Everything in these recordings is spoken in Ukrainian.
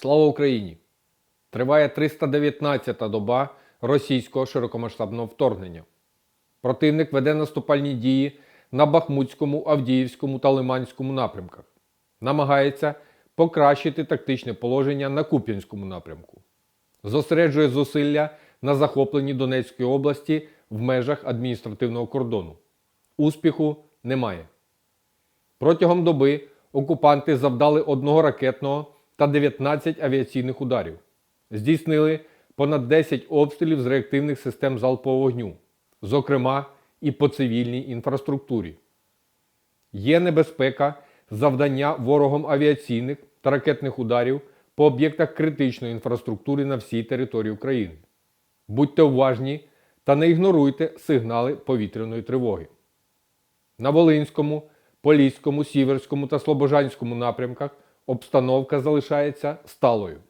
Слава Україні! Триває 319-та доба російського широкомасштабного вторгнення. Противник веде наступальні дії на Бахмутському, Авдіївському та Лиманському напрямках. Намагається покращити тактичне положення на Куп'янському напрямку. Зосереджує зусилля на захопленні Донецької області в межах адміністративного кордону. Успіху немає. Протягом доби окупанти завдали одного ракетного та 19 авіаційних ударів. Здійснили понад 10 обстрілів з реактивних систем залпового вогню, зокрема і по цивільній інфраструктурі. Є небезпека завдання ворогом авіаційних та ракетних ударів по об'єктах критичної інфраструктури на всій території України. Будьте уважні та не ігноруйте сигнали повітряної тривоги. На Волинському, Поліському, Сіверському та Слобожанському напрямках обстановка залишається сталою.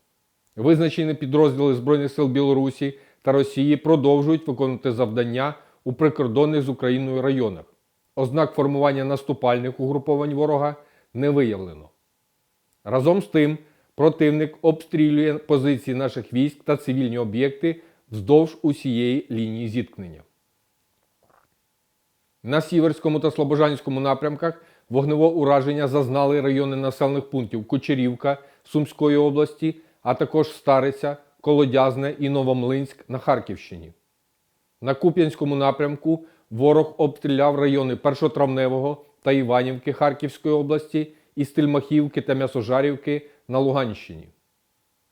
Визначені підрозділи Збройних сил Білорусі та Росії продовжують виконувати завдання у прикордонних з Україною районах. Ознак формування наступальних угруповань ворога не виявлено. Разом з тим, противник обстрілює позиції наших військ та цивільні об'єкти вздовж усієї лінії зіткнення. На Сіверському та Слобожанському напрямках вогневого ураження зазнали райони населених пунктів Кучерівка Сумської області, а також Стариця, Колодязне і Новомлинськ на Харківщині. На Куп'янському напрямку ворог обстріляв райони Першотравневого та Іванівки Харківської області і Стельмахівки та М'ясожарівки на Луганщині.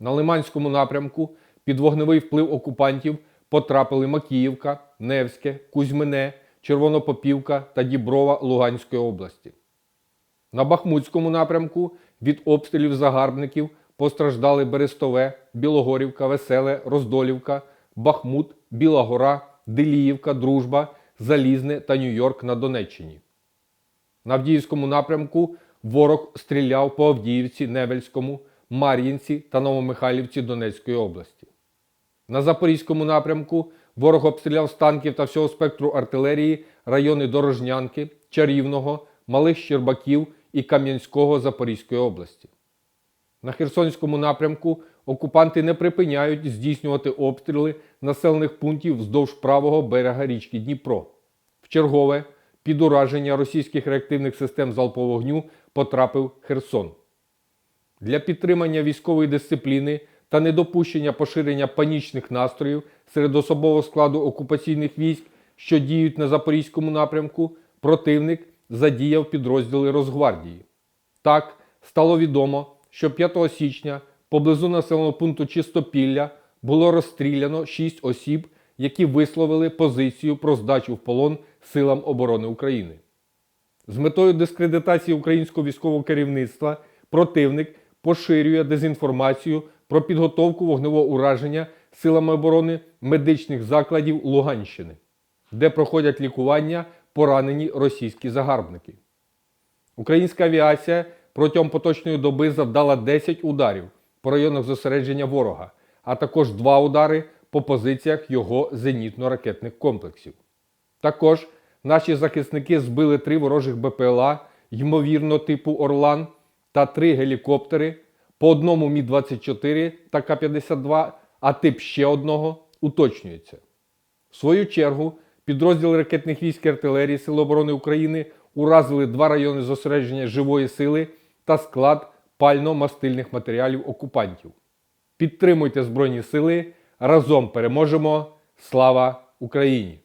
На Лиманському напрямку під вогневий вплив окупантів потрапили Макіївка, Невське, Кузьмине, Червонопопівка та Діброва Луганської області. На Бахмутському напрямку від обстрілів загарбників постраждали Берестове, Білогорівка, Веселе, Роздолівка, Бахмут, Біла Гора, Деліївка, Дружба, Залізне та Нью-Йорк на Донеччині. На Авдіївському напрямку ворог стріляв по Авдіївці, Невельському, Мар'їнці та Новомихайлівці Донецької області. На Запорізькому напрямку ворог обстріляв з танків та всього спектру артилерії райони Дорожнянки, Чарівного, Малих Щербаків і Кам'янського Запорізької області. На Херсонському напрямку окупанти не припиняють здійснювати обстріли населених пунктів вздовж правого берега річки Дніпро. В чергове під ураження російських реактивних систем залпового вогню потрапив Херсон. Для підтримання військової дисципліни та недопущення поширення панічних настроїв серед особового складу окупаційних військ, що діють на Запорізькому напрямку, противник задіяв підрозділи Росгвардії. Так, стало відомо, що 5 січня поблизу населеного пункту Чистопілля було розстріляно 6 осіб, які висловили позицію про здачу в полон силам оборони України. З метою дискредитації українського військового керівництва противник поширює дезінформацію про підготовку вогневого ураження силами оборони медичних закладів Луганщини, де проходять лікування поранені російські загарбники. Українська авіація протягом поточної доби завдала 10 ударів по районах зосередження ворога, а також 2 удари по позиціях його зенітно-ракетних комплексів. Також наші захисники збили три ворожих БПЛА, ймовірно, типу Орлан, та три гелікоптери, по одному Мі-24 та К-52, а тип ще одного уточнюється. В свою чергу, підрозділи ракетних військ і артилерії Сил оборони України уразили два райони зосередження живої сили та склад пально-мастильних матеріалів окупантів. Підтримуйте Збройні Сили, разом переможемо! Слава Україні!